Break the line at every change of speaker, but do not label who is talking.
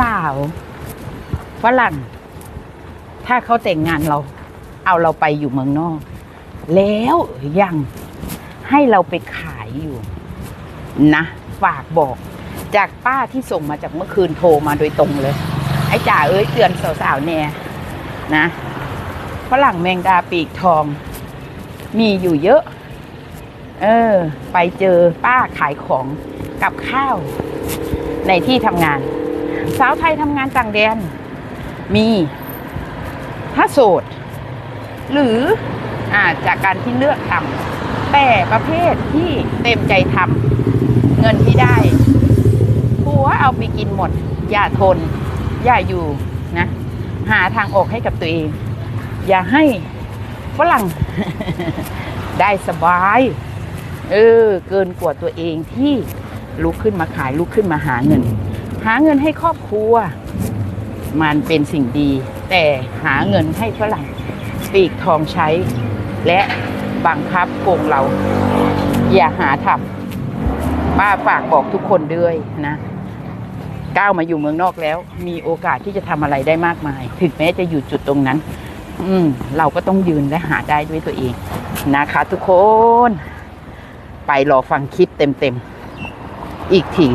สาวฝรั่งถ้าเขาแต่งงานเรา เอาเราไปอยู่เมืองนอก แล้วยังให้เราไปขายอยู่ นะ ฝากบอก จากป้าที่ส่งมาจากเมื่อคืนโทรมาโดยตรงเลย ไอ้จ่าเอ้ยเตือนสาวๆแน่นะฝรั่งแมงดาปีกทอง มีอยู่เยอะ เออ ไปเจอป้าขายของกับข้าว ในที่ทำงาน สาวไทยทำงานต่างแดน มี ถ้าโสด หรืออาจากการที่เลือกทำแต่ประเภทที่เต็มใจทำเงินที่ได้ผัวเอาไปกินหมด อย่าทน อย่าอยู่นะ หาทางออกให้กับตัวเอง อย่าให้ฝรั่งได้สบาย เออ เกินกว่าตัวเองที่ลุกขึ้นมาขายลุกขึ้นมาหาเงิน หาเงินให้ครอบครัว มันเป็นสิ่งดี แต่หาเงินให้ฝรั่งปีกทองใช้ และบังคับโกงเรา อย่าหาทำป้าฝากบอกทุกคนด้วยนะก้าวมาอยู่เมืองนอกแล้ว มีโอกาสที่จะทำอะไรได้มากมาย ถึงแม้จะอยู่จุดตรงนั้น อืม เราก็ต้องยืนและหาได้ด้วยตัวเองนะคะ ทุกคน ไปรอฟังคลิปเต็มๆอีกที